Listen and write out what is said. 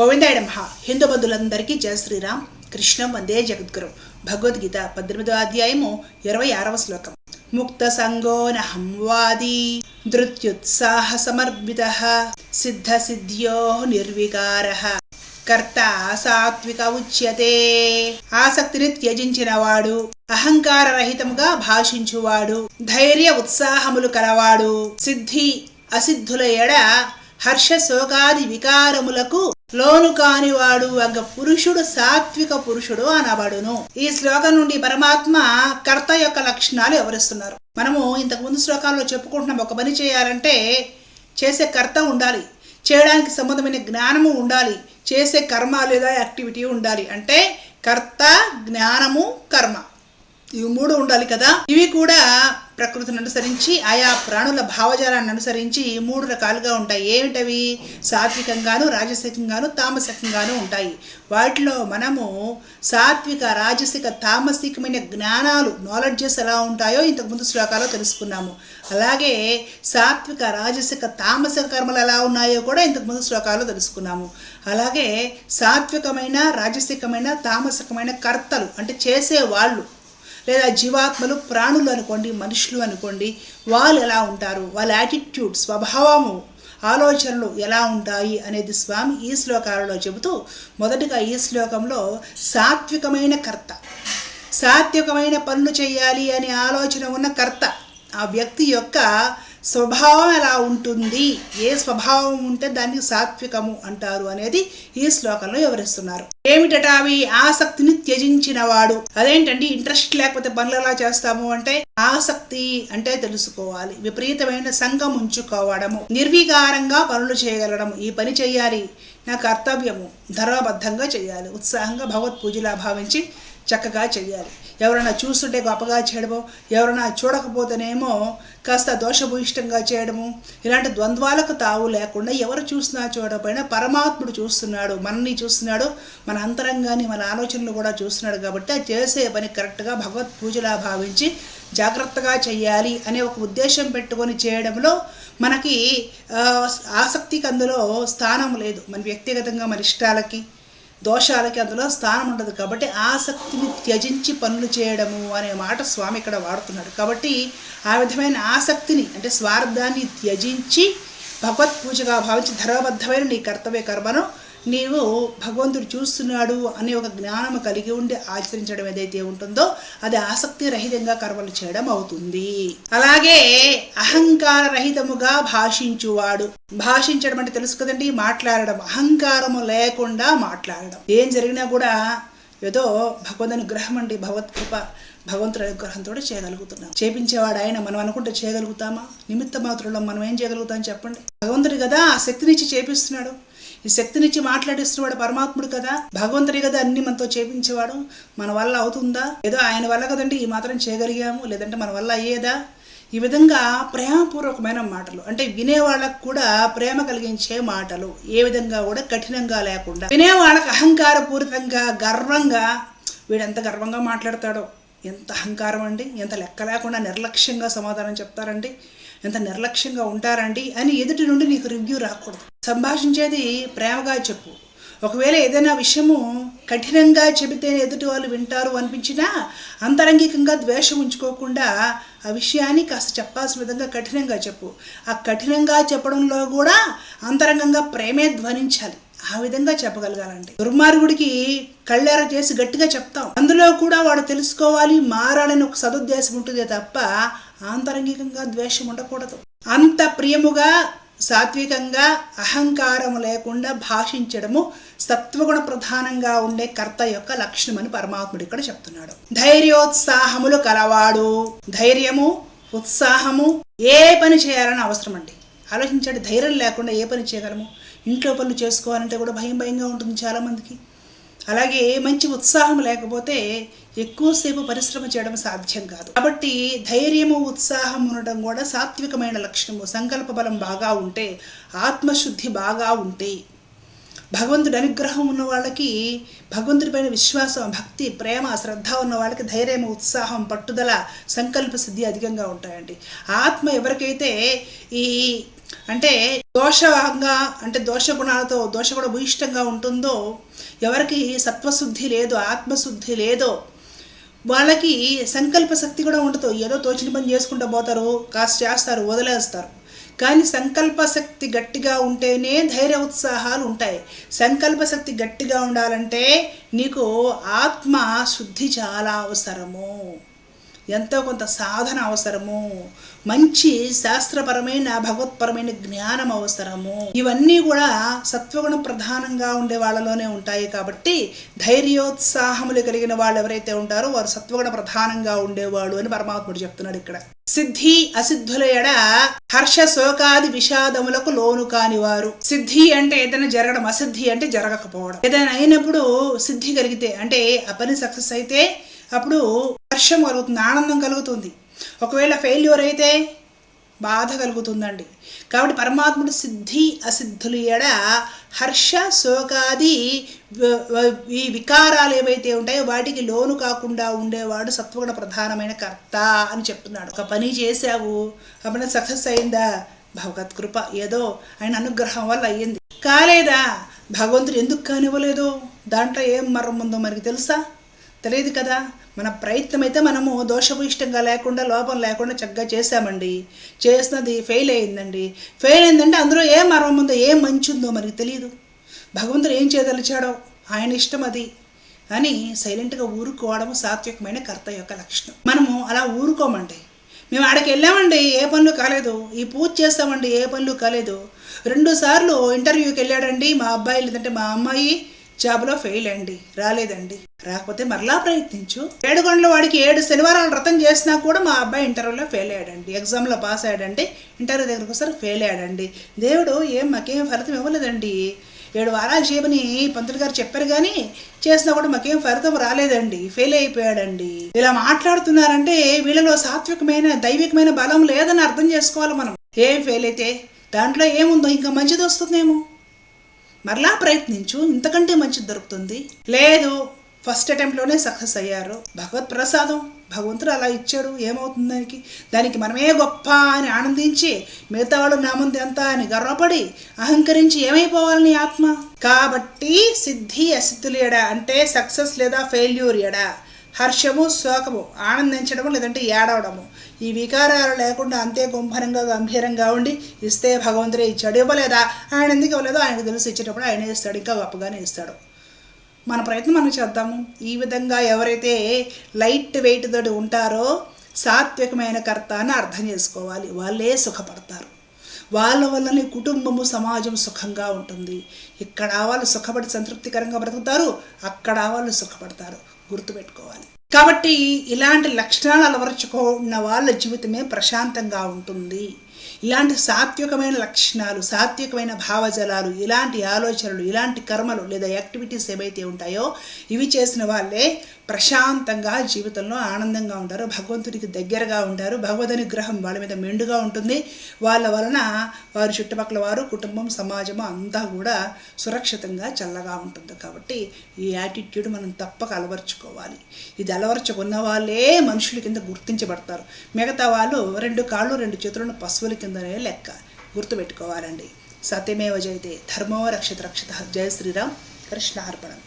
గోవిందాయ మహా హిందూ బంధువులందరికీ జయ శ్రీరామ్. కృష్ణం వందే జగద్గురు. భగవద్గీత పద్దెనిమిదో అధ్యాయము ఇరవై ఆరవ శ్లోకం. ముక్త సంగోనహం వాది. ధృత్యుత్సాహ సమర్పిత. సిద్ధ సిద్ధ్యో నిర్వికార. కర్త సాత్విక ఉచ్యతే. ఆసక్తిని త్యజించిన వాడు అహంకార రహితముగా భాషించువాడు ధైర్య ఉత్సాహములు కలవాడు సిద్ధి అసిద్ధుల ఎడ హర్ష శోకాది వికారములకు లోను కానివాడు అంగ పురుషుడు సాత్విక పురుషుడు అనబడును. ఈ శ్లోకం నుండి పరమాత్మ కర్త యొక్క లక్షణాలు వివరిస్తున్నారు. మనము ఇంతకు ముందు శ్లోకాల్లో చెప్పుకుంటున్నాం ఒక పని చేయాలంటే చేసే కర్త ఉండాలి. చేయడానికి సంబంధమైన జ్ఞానము ఉండాలి. చేసే కర్మ లేదా యాక్టివిటీ ఉండాలి. అంటే కర్త జ్ఞానము కర్మ. ఇవి మూడు ఉండాలి కదా. ఇవి కూడా ప్రకృతిని అనుసరించి ఆయా ప్రాణుల భావజాలాన్ని అనుసరించి మూడు రకాలుగా ఉంటాయి. ఏమిటవి? సాత్వికంగాను రాజసికంగాను తామసికంగాను ఉంటాయి. వాటిలో మనము సాత్విక రాజసిక తామసికమైన జ్ఞానాలు నాలెడ్జెస్ ఎలా ఉంటాయో ఇంతకుముందు శ్లోకాల్లో తెలుసుకున్నాము. అలాగే సాత్విక రాజసిక తామసిక కర్మలు ఎలా ఉన్నాయో కూడా ఇంతకుముందు శ్లోకాల్లో తెలుసుకున్నాము. అలాగే సాత్వికమైన రాజసికమైన తామసికమైన కర్తలు అంటే చేసే వాళ్ళు లేదా జీవాత్మలు ప్రాణులు అనుకోండి మనుషులు అనుకోండి వాళ్ళు ఎలా ఉంటారు? వాళ్ళ యాటిట్యూడ్ స్వభావము ఆలోచనలు ఎలా ఉంటాయి అనేది స్వామి ఈ శ్లోకాలలో చెబుతూ మొదటిగా ఈ శ్లోకంలో సాత్వికమైన కర్త సాత్వికమైన పనులు చేయాలి అనే ఆలోచన ఉన్న కర్త ఆ వ్యక్తి యొక్క స్వభావం ఎలా ఉంటుంది? ఏ స్వభావం ఉంటే దాన్ని సాత్వికము అంటారు అనేది ఈ శ్లోకంలో వివరిస్తున్నారు. ఏమిటట అవి? ఆసక్తిని త్యజించిన వాడు అదేంటండి? ఇంట్రెస్ట్ లేకపోతే పనులు ఎలా చేస్తాము అంటే ఆసక్తి అంటే తెలుసుకోవాలి. విపరీతమైన సంఘం ఉంచుకోవడము. నిర్వికారంగా పనులు చేయగలగడం ఈ పని చేయాలి. నా కర్తవ్యము. ధర్మబద్ధంగా చేయాలి. ఉత్సాహంగా భగవత్ పూజలా భావించి చక్కగా చేయాలి. ఎవరైనా చూస్తుంటే గొప్పగా చేయడము ఎవరైనా చూడకపోతేనేమో కాస్త దోషభూయిష్టంగా చేయడము ఇలాంటి ద్వంద్వాలకు తావు లేకుండా ఎవరు చూసినా చూడకపోయినా పరమాత్ముడు చూస్తున్నాడు మనని చూస్తున్నాడు మన అంతరంగాన్ని మన ఆలోచనలు కూడా చూస్తున్నాడు కాబట్టి అది చేసే పని కరెక్ట్గా భగవత్ పూజలా భావించి జాగ్రత్తగా చేయాలి అనే ఒక ఉద్దేశం పెట్టుకొని చేయడంలో మనకి ఆసక్తికి అందులో స్థానం లేదు. మన వ్యక్తిగతంగా మన ఇష్టాలకి. దోషాలకి అందులో స్థానం ఉండదు. కాబట్టి ఆసక్తిని త్యజించి పనులు చేయడము అనే మాట స్వామి ఇక్కడ వాడుతున్నాడు. కాబట్టి ఆ విధమైన ఆసక్తిని అంటే స్వార్థాన్ని త్యజించి భగవత్ పూజగా భావించి ధర్మబద్ధమైన నీ కర్తవ్య కర్మను నీవు భగవంతుడు చూస్తున్నాడు అనే ఒక జ్ఞానం కలిగి ఉండి ఆచరించడం ఏదైతే ఉంటుందో అది ఆసక్తి రహితంగా కర్మలు చేయడం అవుతుంది. అలాగే అహంకార రహితముగా భాషించువాడు. భాషించడం అంటే తెలుసు కదండి మాట్లాడడం. అహంకారము లేకుండా మాట్లాడడం. ఏం జరిగినా కూడా ఏదో భగవద్ అనుగ్రహం అండి భగవత్కృప భగవంతుడి అనుగ్రహంతో చేయగలుగుతున్నాం. చేపించేవాడు ఆయన మనం అనుకుంటే చేయగలుగుతామా? నిమిత్త మాత్రంలో మనం ఏం చేయగలుగుతాం చెప్పండి. భగవంతుడి కదా ఆ శక్తినిచ్చి చేపిస్తున్నాడు. ఈ శక్తినిచ్చి మాట్లాడిస్తున్నవాడు పరమాత్ముడు కదా. భగవంతుడి కదా అన్ని మనతో చేపించేవాడు. మన వల్ల అవుతుందా? ఏదో ఆయన వల్ల కదండి ఈ మాత్రం చేయగలిగాము. లేదంటే మన వల్ల అయ్యేదా? ఈ విధంగా ప్రేమపూర్వకమైన మాటలు అంటే వినేవాళ్ళకు కూడా ప్రేమ కలిగించే మాటలు ఏ విధంగా కూడా కఠినంగా లేకుండా. వినేవాళ్ళకు అహంకారపూరితంగా గర్వంగా వీడెంత గర్వంగా మాట్లాడతాడో ఎంత అహంకారం అండి ఎంత లెక్క లేకుండా నిర్లక్ష్యంగా సమాధానం చెప్తారండి ఎంత నిర్లక్ష్యంగా ఉంటారండి అని ఎదుటి నుండి నీకు రివ్యూ రాకూడదు. సంభాషించేది ప్రేమగా చెప్పు. ఒకవేళ ఏదైనా విషయము కఠినంగా చెబితే ఎదుటి వాళ్ళు వింటారు అనిపించినా అంతరంగికంగా ద్వేషం ఉంచుకోకుండా ఆ విషయాన్ని కాస్త చెప్పాల్సిన విధంగా కఠినంగా చెప్పు. ఆ కఠినంగా చెప్పడంలో కూడా అంతరంగంగా ప్రేమే ధ్వనించాలి. ఆ విధంగా చెప్పగలగాలండి. దుర్మార్గుడికి కళ్ళెర చేసి గట్టిగా చెప్తాం. అందులో కూడా వాడు తెలుసుకోవాలి మారాలని ఒక సదుద్దేశం ఉంటుంది తప్ప ఆంతరంగికంగా ద్వేషం ఉండకూడదు. అంత ప్రియముగా సాత్వికంగా అహంకారము లేకుండా భాషించడము సత్వగుణ ప్రధానంగా ఉండే కర్త యొక్క లక్షణం అని పరమాత్ముడు ఇక్కడ చెప్తున్నాడు. ధైర్యోత్సాహములు కలవాడు. ధైర్యము ఉత్సాహము ఏ పని చేయాలని అవసరం అండి ఆలోచించండి ధైర్యం లేకుండా ఏ పని చేయగలము? ఇంట్లో పనులు చేసుకోవాలంటే కూడా భయం భయంగా ఉంటుంది చాలామందికి. అలాగే మంచి ఉత్సాహం లేకపోతే ఎక్కువసేపు పరిశ్రమ చేయడం సాధ్యం కాదు. కాబట్టి ధైర్యము ఉత్సాహం ఉండడం కూడా సాత్వికమైన లక్షణము. సంకల్ప బలం బాగా ఉంటే ఆత్మశుద్ధి బాగా ఉంటే భగవంతుడి అనుగ్రహం ఉన్న వాళ్ళకి భగవంతుడిపైన విశ్వాసం భక్తి ప్రేమ శ్రద్ధ ఉన్న వాళ్ళకి ధైర్యం ఉత్సాహం పట్టుదల సంకల్ప సిద్ధి అధికంగా ఉంటాయండి. ఆత్మ ఎవరికైతే ఈ అంటే దోషంగా అంటే దోష గుణాలతో దోష గుణ భూయిష్టంగా ఉంటుందో ఎవరికి సత్వశుద్ధి లేదో ఆత్మశుద్ధి లేదో వాళ్ళకి సంకల్ప శక్తి కూడా ఉండదు ఏదో తోచిన పని చేసుకుంటూ పోతారు కాస్త చేస్తారు వదిలేస్తారు. కానీ సంకల్ప శక్తి గట్టిగా ఉంటేనే ధైర్య ఉత్సాహాలు ఉంటాయి. సంకల్ప శక్తి గట్టిగా ఉండాలంటే నీకు ఆత్మ శుద్ధి చాలా అవసరము. ఎంతో కొంత సాధన అవసరము మంచి శాస్త్రపరమైన భగవత్పరమైన జ్ఞానం అవసరము. ఇవన్నీ కూడా సత్వగుణం ప్రధానంగా ఉండే వాళ్ళలోనే ఉంటాయి కాబట్టి ధైర్యోత్సాహములు కలిగిన వాళ్ళు ఎవరైతే ఉంటారో వారు సత్వగుణ ప్రధానంగా ఉండేవాడు అని పరమాత్ముడు చెప్తున్నాడు ఇక్కడ. సిద్ధి అసిద్ధుల ఎడ హర్ష శోకాది విషాదములకు లోను కాని వారు. సిద్ధి అంటే ఏదైనా జరగడం అసిద్ధి అంటే జరగకపోవడం. ఏదైనా అయినప్పుడు సిద్ధి కలిగితే అంటే ఆ పని సక్సెస్ అయితే అప్పుడు హర్షం కలుగుతుంది ఆనందం కలుగుతుంది. ఒకవేళ ఫెయిల్యూర్ అయితే బాధ కలుగుతుందండి. కాబట్టి పరమాత్ముడు సిద్ధి అసిద్ధులు ఎడ హర్ష శోకాది ఈ వికారాలు ఏవైతే ఉంటాయో వాటికి లోను కాకుండా ఉండేవాడు సత్వగుణ ప్రధానమైన కర్త అని చెప్తున్నాడు. ఒక పని చేశావు అప్పుడు పని సక్సెస్ అయిందా? భగవత్ కృప ఏదో ఆయన అనుగ్రహం వల్ల అయ్యింది. కాలేదా? భగవంతుడు ఎందుకు కానివ్వలేదు? దాంట్లో ఏం మర్రం ఉందో మనకి తెలుసా? తెలియదు కదా? మన ప్రయత్నం అయితే మనము దోషభూయిష్టంగా లేకుండా లోపం లేకుండా చక్కగా చేశామండి. చేసినది ఫెయిల్ అయిందండి. ఫెయిల్ అయిందంటే అందులో ఏం మర్మం ఉందో ఏం మంచి ఉందో మనకి తెలియదు భగవంతుడు ఏం చేయదలిచాడో? ఆయన ఇష్టం అది. అని సైలెంట్గా ఊరుకోవడం సాత్వికమైన కర్త యొక్క లక్షణం. మనము అలా ఊరుకోమండి. మేము ఆడకి వెళ్ళామండి ఏ పనులు కాలేదు. ఈ పూజ చేస్తామండి ఏ పనులు కాలేదు. రెండు సార్లు ఇంటర్వ్యూకి వెళ్ళాడండి మా అబ్బాయి లేదంటే మా అమ్మాయి. జాబ్లో ఫెయిల్ అండి రాలేదండి. రాకపోతే మరలా ప్రయత్నించు. ఏడుగొండల వాడికి ఏడు శనివారాలు వ్రతం చేసినా కూడా మా అబ్బాయి ఇంటర్వ్యూలో ఫెయిల్ అయ్యాడండి. ఎగ్జామ్లో పాస్ అయ్యాడంటే ఇంటర్వ్యూ దగ్గరకు ఒకసారి ఫెయిల్ అయ్యాడండి. దేవుడు ఏం మాకేం ఫలితం ఇవ్వలేదండి. ఏడు వారాలు చేయమని పంతులు గారు చెప్పారు కానీ చేసినా కూడా మాకేం ఫలితం రాలేదండి. ఫెయిల్ అయిపోయాడండి. ఇలా మాట్లాడుతున్నారంటే వీళ్ళలో సాత్వికమైన దైవికమైన బలం లేదని అర్థం చేసుకోవాలి మనం. ఏం ఫెయిల్ అయితే దాంట్లో ఏముందో ఇంకా మంచిది వస్తుందేమో. మరలా ప్రయత్నించు ఇంతకంటే మంచిది దొరుకుతుంది. లేదు ఫస్ట్ అటెంప్ట్లోనే సక్సెస్ అయ్యారు. భగవత్ ప్రసాదం భగవంతుడు అలా ఇచ్చాడు ఏమవుతుంది దానికి? దానికి మనమే గొప్ప అని ఆనందించి మిగతా వాళ్ళు నా ముందు ఎంత అని గర్వపడి అహంకరించి ఏమైపోవాలని ఆత్మ? కాబట్టి సిద్ధి అసిద్ధులు ఎడ? అంటే సక్సెస్ లేదా ఫెయిల్యూర్ ఎడ? హర్షము శోకము ఆనందించడము లేదంటే ఏడవడము. ఈ వికారాలు లేకుండా అంతే గుంభరంగా గంభీరంగా ఉండి ఇస్తే భగవంతుడే ఇచ్చాడు ఇవ్వలేదా? ఆయన ఎందుకు ఇవ్వలేదో? ఆయనకు తెలిసి. ఇచ్చేటప్పుడు ఆయన ఇస్తాడు. ఇంకా గొప్పగానే ఇస్తాడు. మన ప్రయత్నం మనం చేద్దాము ఈ విధంగా ఎవరైతే లైట్ వెయిట్ తోటి ఉంటారో సాత్వికమైన కర్త అని అర్థం చేసుకోవాలి. వాళ్ళే సుఖపడతారు. వాళ్ళ వల్లనే కుటుంబము సమాజం సుఖంగా ఉంటుంది. ఇక్కడ వాళ్ళు సుఖపడి సంతృప్తికరంగా బ్రతుకుతారు. అక్కడ వాళ్ళు సుఖపడతారు. గుర్తుపెట్టుకోవాలి. కాబట్టి ఇలాంటి లక్షణాలు అలవరుచుకున్న వాళ్ళ జీవితమే ప్రశాంతంగా ఉంటుంది. ఇలాంటి సాత్వికమైన లక్షణాలు సాత్వికమైన భావజలాలు ఇలాంటి ఆలోచనలు ఇలాంటి కర్మలు లేదా యాక్టివిటీస్ ఏవైతే ఉంటాయో ఇవి చేసిన వాళ్ళే ప్రశాంతంగా జీవితంలో ఆనందంగా ఉంటారు భగవంతుడికి దగ్గరగా ఉంటారు భగవద్ అనుగ్రహం వాళ్ళ మీద మెండుగా ఉంటుంది. వాళ్ళ వలన వారి చుట్టుపక్కల వారు కుటుంబం సమాజము అంతా కూడా సురక్షితంగా చల్లగా ఉంటుంది. కాబట్టి ఈ యాటిట్యూడ్ మనం తప్పక అలవర్చుకోవాలి. ఇది అలవర్చుకున్న వాళ్ళే మనుషుల కింద గుర్తించబడతారు. మిగతా వాళ్ళు రెండు కాళ్ళు రెండు చేతులను పశువుల కిందనే లెక్క గుర్తుపెట్టుకోవాలండి సత్యమేవ జయతే ధర్మో రక్షిత రక్షిత జయ శ్రీరామ్ కృష్ణార్పణం